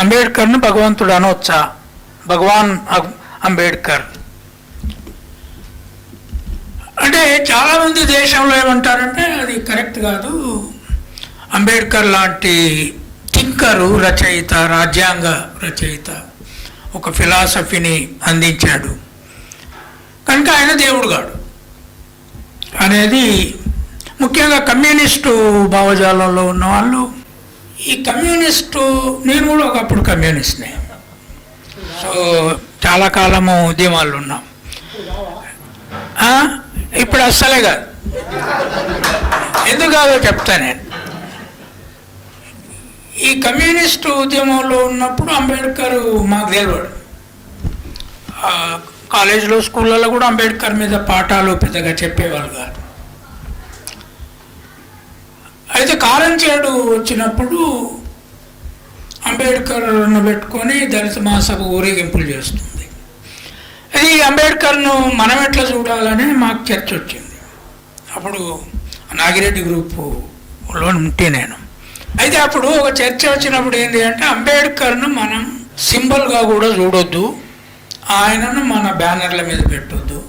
అంబేద్కర్ను భగవంతుడు అనవచ్చా భగవాన్ అంబేద్కర్ అంటే చాలామంది దేశంలో ఏమంటారంటే అది కరెక్ట్ కాదు. అంబేద్కర్ లాంటి థింకరు రచయిత రాజ్యాంగ రచయిత ఒక ఫిలాసఫీని అందించాడు. కనుక ఆయన దేవుడు కాడు. అనేది ముఖ్యంగా కమ్యూనిస్టు భావజాలంలో ఉన్న వాళ్ళు ఈ కమ్యూనిస్టు నేను కూడా ఒకప్పుడు కమ్యూనిస్ట్నే. సో చాలా కాలము ఉద్యమాలు ఉన్నాం. ఇప్పుడు అస్సలే కాదు. ఎందుకు కాదో చెప్తా నేను ఈ కమ్యూనిస్టు ఉద్యమంలో ఉన్నప్పుడు అంబేద్కర్ మాకు తెలియడు. కాలేజీలో స్కూళ్ళలో కూడా అంబేద్కర్ మీద పాఠాలు పెద్దగా చెప్పేవాళ్ళు కాదు. అయితే కాలం వచ్చినప్పుడు అంబేద్కర్ను పెట్టుకొని దళిత మహాసభ ఊరేగింపులు చేస్తుంది. అది అంబేద్కర్ను మనం ఎట్లా చూడాలని మాకు చర్చ వచ్చింది. అప్పుడు నాగిరెడ్డి గ్రూపులో ఉంటే నేను. అయితే అప్పుడు ఒక చర్చ వచ్చినప్పుడు ఏంటి అంటే అంబేద్కర్ను మనం సింబల్గా కూడా చూడొద్దు. ఆయనను మన బ్యానర్ల మీద పెట్టొద్దు.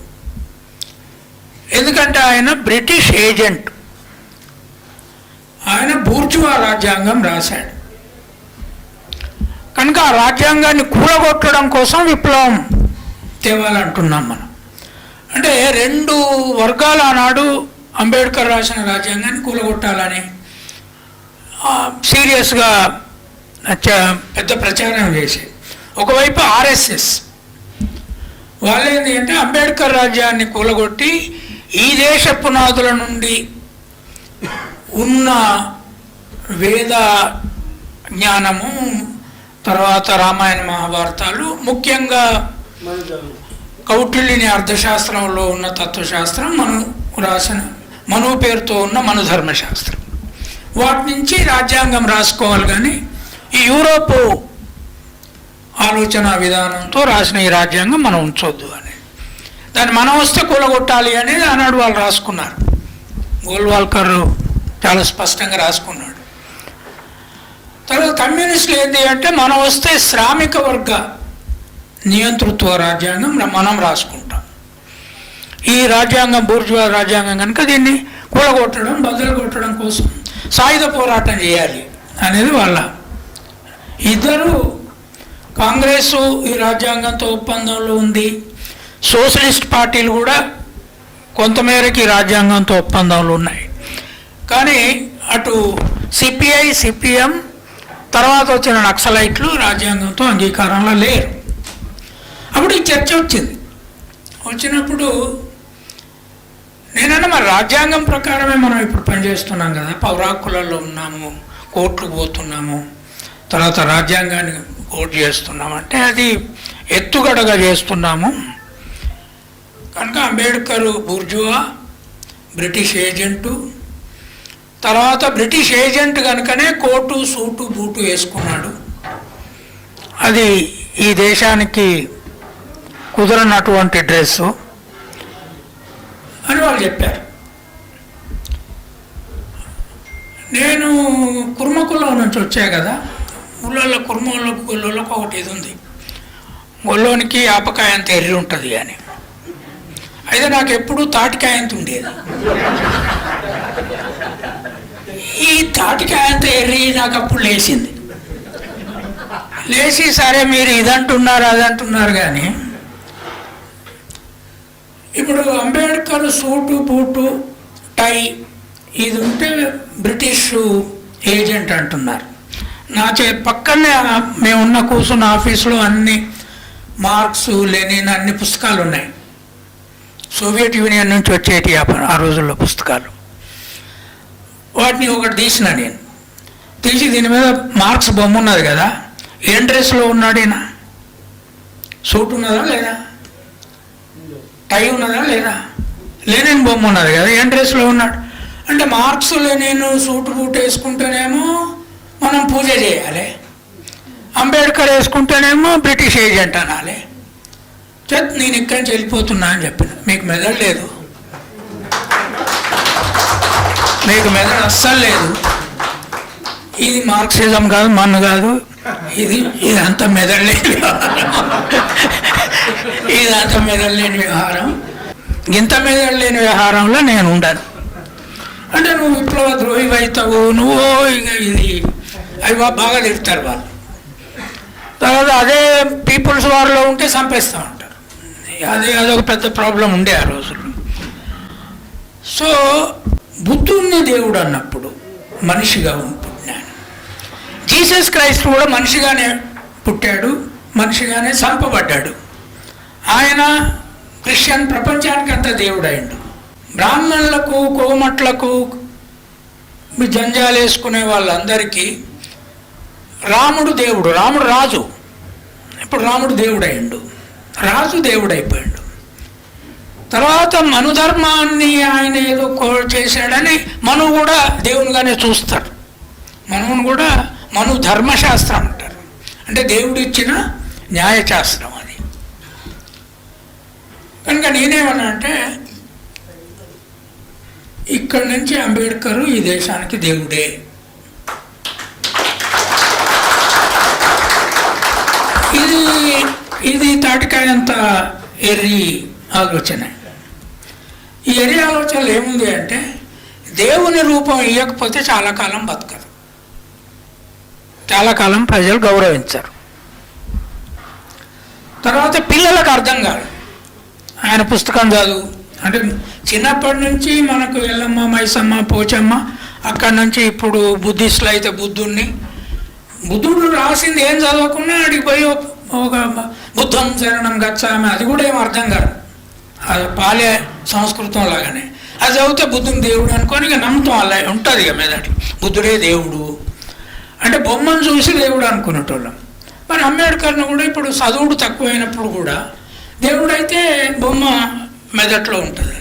ఎందుకంటే ఆయన బ్రిటిష్ ఏజెంట్. ఆయన బూర్జువా రాజ్యాంగం రాశాడు. కనుక ఆ రాజ్యాంగాన్ని కూలగొట్టడం కోసం విప్లవం తేవాలంటున్నాం మనం. అంటే రెండు వర్గాలు ఆనాడు అంబేద్కర్ రాసిన రాజ్యాంగాన్ని కూలగొట్టాలని సీరియస్గా పెద్ద ప్రచారం చేసి. ఒకవైపు ఆర్ఎస్ఎస్. వాళ్ళు ఏంటి అంటే అంబేద్కర్ రాజ్యాన్ని కూలగొట్టి ఈ దేశ పునాదుల నుండి ఉన్న వేద జ్ఞానము తర్వాత రామాయణ మహాభారతాలు ముఖ్యంగా కౌటిల్యుని అర్థశాస్త్రంలో ఉన్న తత్వశాస్త్రం మను రాసిన మను పేరుతో ఉన్న మను ధర్మశాస్త్రం. వాటి నుంచి రాజ్యాంగం రాసుకోవాలి కానీ ఈ యూరోపు ఆలోచన విధానంతో రాసిన ఈ రాజ్యాంగం మనం ఉంచొద్దు అని. దాన్ని మనం వస్తే కూలగొట్టాలి అనేది ఆనాడు వాళ్ళు రాసుకున్నారు. గోల్వాల్కర్ చాలా స్పష్టంగా రాసుకున్నాడు. తర్వాత కమ్యూనిస్టులు ఏంటి అంటే మనం వస్తే శ్రామిక వర్గ నియంతృత్వ రాజ్యాంగం మనం రాసుకుంటాం. ఈ రాజ్యాంగం బూర్జువా రాజ్యాంగం కనుక దీన్ని కూలగొట్టడం బదులు కొట్టడం కోసం సాయుధ పోరాటం చేయాలి అనేది వాళ్ళ ఇద్దరు కాంగ్రెస్ ఈ రాజ్యాంగంతో ఒప్పందంలో ఉంది. సోషలిస్ట్ పార్టీలు కూడా కొంతమేరకి రాజ్యాంగంతో ఒప్పందంలో ఉన్నాయి. కానీ అటు సిపిఐ సిపిఎం తర్వాత వచ్చిన నక్సలైట్లు రాజ్యాంగంతో అంగీకారంలో లేరు. అప్పుడు ఈ చర్చ వచ్చింది. వచ్చినప్పుడు నేనన్నా మరి రాజ్యాంగం ప్రకారమే మనం ఇప్పుడు పనిచేస్తున్నాం కదా. పౌరాకులలో ఉన్నాము కోర్టుకు పోతున్నాము తర్వాత రాజ్యాంగాన్ని కోర్టు చేస్తున్నాము. అంటే అది ఎత్తుగడగా చేస్తున్నాము. కనుక అంబేద్కర్ బుర్జువా బ్రిటిష్ ఏజెంటు తర్వాత బ్రిటిష్ ఏజెంట్ కనుకనే కోటు సూటు బూటు వేసుకున్నాడు. అది ఈ దేశానికి కుదరనటువంటి డ్రెస్సు అని వాళ్ళు చెప్పారు. నేను కుర్మకులం నుంచి వచ్చా కదా ఊళ్ళో కుర్మలకు గొల్లోకి ఒకటి ఇది ఉంది. గొల్లోనికి ఆపకాయ అంత ఎర్రి ఉంటుంది అని. అయితే నాకు ఎప్పుడూ తాటికాయ అంత ఉండేది. ఈ తాటికాయ అంత ఎర్రి నాకు అప్పుడు లేచింది. లేచి సరే మీరు ఇదంటున్నారు అదంటున్నారు కానీ ఇప్పుడు అంబేద్కర్ సూటు బూటు టై ఇది ఉంటే బ్రిటిష్ ఏజెంట్ అంటున్నారు. నా చే పక్కనే మేమున్న కూర్చున్న ఆఫీసులో అన్ని మార్క్స్ లెనిన్ అన్ని పుస్తకాలు ఉన్నాయి. సోవియట్ యూనియన్ నుంచి వచ్చేటి ఆ- ఆ రోజుల్లో పుస్తకాలు. వాటిని ఒకటి తీసిన నేను. తీసి దీని మీద మార్క్స్ బొమ్మ ఉన్నది కదా ఏం డ్రెస్లో ఉన్నాడు ఈయన? సూట్ ఉన్నదా లేదా? టై ఉన్నదా లేదా? లెనిన్ బొమ్మ ఉన్నది కదా ఏం డ్రెస్లో ఉన్నాడు? అంటే మార్క్స్ నేను సూట్ బూట్ వేసుకుంటేనేమో మనం పూజ చేయాలి. అంబేద్కర్ వేసుకుంటేనేమో బ్రిటిష్ ఏజెంట్ అనాలి. చెత్ నేను ఇక్కడి నుంచి వెళ్ళిపోతున్నా అని చెప్పిన. మీకు మెదడు లేదు. మీకు మెదడు అస్సలు లేదు ఇది మార్క్సిజం కాదు మన్ను కాదు. ఇది ఇదంతా మెదడులేని వ్యవహారం. ఇదంతా మెదడులేని వ్యవహారం. ఇంత మెదడులేని వ్యవహారంలో నేను ఉండను. అంటే నువ్వు విప్లవ ద్రోహి అవుతావు నువ్వు ఇక ఇది. అవి బా- బాగా తిడతారు వాళ్ళు. తర్వాత అదే పీపుల్స్ వారిలో ఉంటే చంపేస్తూ ఉంటారు. అది అదొక పెద్ద ప్రాబ్లం ఉండే ఆ రోజుల్లో. సో బుద్ధున్న దేవుడు అన్నప్పుడు మనిషిగా పుట్టినాడు జీసస్ క్రైస్ట్ కూడా మనిషిగానే పుట్టాడు మనిషిగానే చంపబడ్డాడు. ఆయన క్రిస్టియన్ ప్రపంచానికి అంత దేవుడైండు. బ్రాహ్మణులకు కోమట్లకు జంజాలు వేసుకునే వాళ్ళందరికీ రాముడు దేవుడు రాముడు రాజు. ఇప్పుడు రాముడు దేవుడైండు. రాజు దేవుడైపోయాడు. తర్వాత మనుధర్మాన్ని ఆయన ఏదో కోల్ చేశాడని మను కూడా దేవునిగానే చూస్తాడు మనువును కూడా మను ధర్మశాస్త్రం అంటారు. అంటే దేవుడిచ్చిన న్యాయశాస్త్రం అది. కనుక నేనేమన్నా అంటే ఇక్కడి నుంచి అంబేద్కర్ ఈ దేశానికి దేవుడే. ఇది ఇది తాటికాయంత ఎర్రి ఆలోచన. ఈ ఎరి ఆలోచనలు ఏముంది అంటే దేవుని రూపం ఇవ్వకపోతే చాలా కాలం బతకదు. చాలా కాలం ప్రజలు గౌరవించరు. తర్వాత పిల్లలకు అర్థం కాదు. ఆయన పుస్తకం చదువు. అంటే చిన్నప్పటి నుంచి మనకు ఎల్లమ్మ మైసమ్మ పోచమ్మ అక్కడి నుంచి ఇప్పుడు బుద్ధిస్టులు అయితే బుద్ధుణ్ణి. బుద్ధుడు రాసింది ఏం చదవకుండా అడిగిపోయి ఒక- బుద్ధం శరణం గచ్చామి అది కూడా ఏం అర్థం కాదు. పాలే సంస్కృతం లాగానే. అది చదివితే బుద్ధుని దేవుడు అనుకొని ఇక నమ్ముతాం అలా ఉంటుంది ఇక మీదటి బుద్ధుడే దేవుడు. అంటే బొమ్మను చూసి దేవుడు అనుకునేటోళ్ళం. మరి అంబేద్కర్ను కూడా ఇప్పుడు చదువుడు తక్కువైనప్పుడు కూడా దేవుడైతే బొమ్మ మెదట్లో ఉంటుంది.